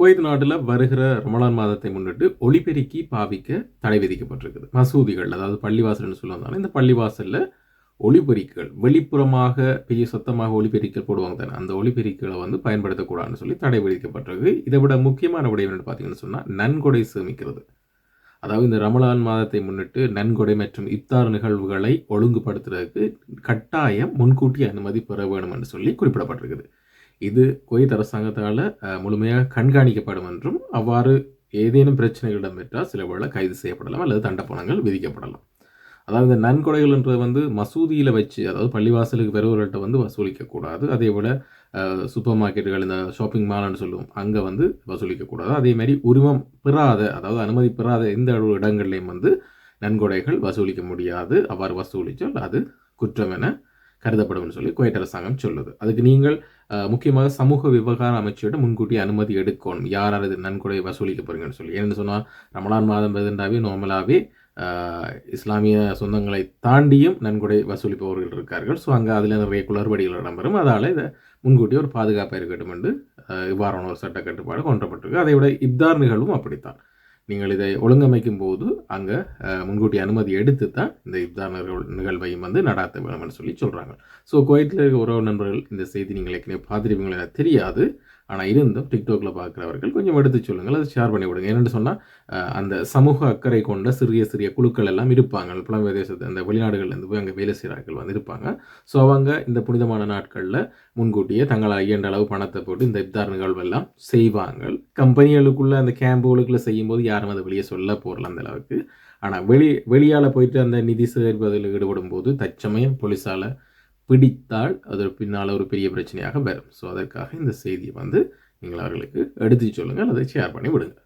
Kuwait நாட்டில் வருகிற ரமலான் மாதத்தை முன்னிட்டு ஒளிபெருக்கி பாவிக்க தடை விதிக்கப்பட்டிருக்குது. மசூதிகள் அதாவது பள்ளிவாசல்னு சொல்லுவாங்க இந்த பள்ளிவாசலில் ஒளிபெருக்கிகள் வெளிப்புறமாக பெரிய சத்தமாக ஒளிபெருக்கிகள் போடுவாங்க தானே அந்த ஒளிபெருக்கிகளை வந்து பயன்படுத்தக்கூடாதுன்னு சொல்லி தடை விதிக்கப்பட்டிருக்கு. இதை விட முக்கியமான விடயம் என்னன்னு பார்த்தீங்கன்னு சொன்னால் நன்கொடை சேமிக்கிறது. அதாவது இந்த ரமலான் மாதத்தை முன்னிட்டு நன்கொடை மற்றும் இப்தார் நிகழ்வுகளை ஒழுங்குபடுத்துறதுக்கு கட்டாயம் முன்கூட்டி அனுமதி பெற வேணும் என்று சொல்லி குறிப்பிடப்பட்டிருக்குது. இது குவைத் அரசாங்கத்தால் முழுமையாக கண்காணிக்கப்படும் என்றும் அவ்வாறு ஏதேனும் பிரச்சனைகள் இடம்பெற்றால் சில வேளை கைது செய்யப்படலாம் அல்லது தண்டப்பணங்கள் விதிக்கப்படலாம். அதாவது இந்த நன்கொடைகள்ன்றது வந்து மசூதியில் வச்சு அதாவது பள்ளிவாசலுக்கு பெறுவர்கள்ட்ட வந்து வசூலிக்கக்கூடாது. அதே போல் சூப்பர் மார்க்கெட்டுகள் இந்த ஷாப்பிங் மால்னு சொல்லுவோம் அங்கே வந்து வசூலிக்கக்கூடாது. அதே மாதிரி உரிமம் பெறாத அதாவது அனுமதி பெறாத எந்த இடங்கள்லையும் வந்து நன்கொடைகள் வசூலிக்க முடியாது. அவ்வாறு வசூலித்தால் அது குற்றம் என கருதப்படும் சொல்லி குவைட் அரசாங்கம் சொல்லுது. அதுக்கு நீங்கள் முக்கியமாக சமூக விவகார அமைச்சரிடம் முன்கூட்டி அனுமதி எடுக்கணும். யார் இது நன்கொடை வசூலிக்க போறீங்கன்னு சொல்லி. ஏன்னு சொன்னால் ரமலான் மாதம் எதுண்டாவே நார்மலாகவே இஸ்லாமிய சொந்தங்களை தாண்டியும் நன்கொடை வசூலிப்பவர்கள் இருக்கார்கள். ஸோ அங்கே அதில் நிறைய குளறுபடிகள் இடம்பெறும். அதால் இதை முன்கூட்டி ஒரு பாதுகாப்பாக இருக்கட்டும் என்று இவ்வாறான ஒரு சட்ட கட்டுப்பாடு கொண்டப்பட்டிருக்கு. அதை விட இப்தார் நிகழ்வும் அப்படித்தான். நீங்கள் இதை ஒழுங்கமைக்கும் போது அங்கே முன்கூட்டி அனுமதி எடுத்து தான் இந்த இப்தார் நிகழ்வையும் வந்து நடாத்த வேணும்னு சொல்லி சொல்கிறாங்க ஸோ குவைத்தில் இருக்க உறவு நண்பர்கள் இந்த செய்தி நீங்கள் ஏற்கனவே பார்த்துருப்பீங்களா எனக்கு தெரியாது. ஆனால் இருந்தும் டிக்டாக்ல பார்க்குறவர்கள் கொஞ்சம் எடுத்து சொல்லுங்கள் அதை ஷேர் பண்ணி விடுங்க. என்னென்னு சொன்னால் அந்த சமூக அக்கறை கொண்ட சிறிய சிறிய குழுக்கள் எல்லாம் இருப்பாங்க. புலம்பெயர் தேசத்து அந்த வெளிநாடுகள்லேருந்து போய் அங்கே வேலை செய்கிறார்கள் வந்து இருப்பாங்க. ஸோ அவங்க இந்த புனிதமான நாட்களில் முன்கூட்டியே தங்களால் இயன்ற அளவு பணத்தை போட்டு இந்த இப்தார் நிகழ்வெல்லாம் செய்வாங்க கம்பெனிகளுக்குள்ளே அந்த கேம்புகளுக்குள்ளே செய்யும்போது யாரும் அதை வெளியே சொல்ல போகல அந்த அளவுக்கு. ஆனால் வெளி வெளியால் போயிட்டு அந்த நிதி சேகரிப்பதில் ஈடுபடும் போது தற்சமயம் போலீஸால் பிடித்தால் அது பின்னால் ஒரு பெரிய பிரச்சனையாக வரும். ஸோ அதற்காக இந்த செய்தியை வந்து நீங்கள் அவர்களுக்கு எடுத்து சொல்லுங்கள் அதை ஷேர் பண்ணி விடுங்க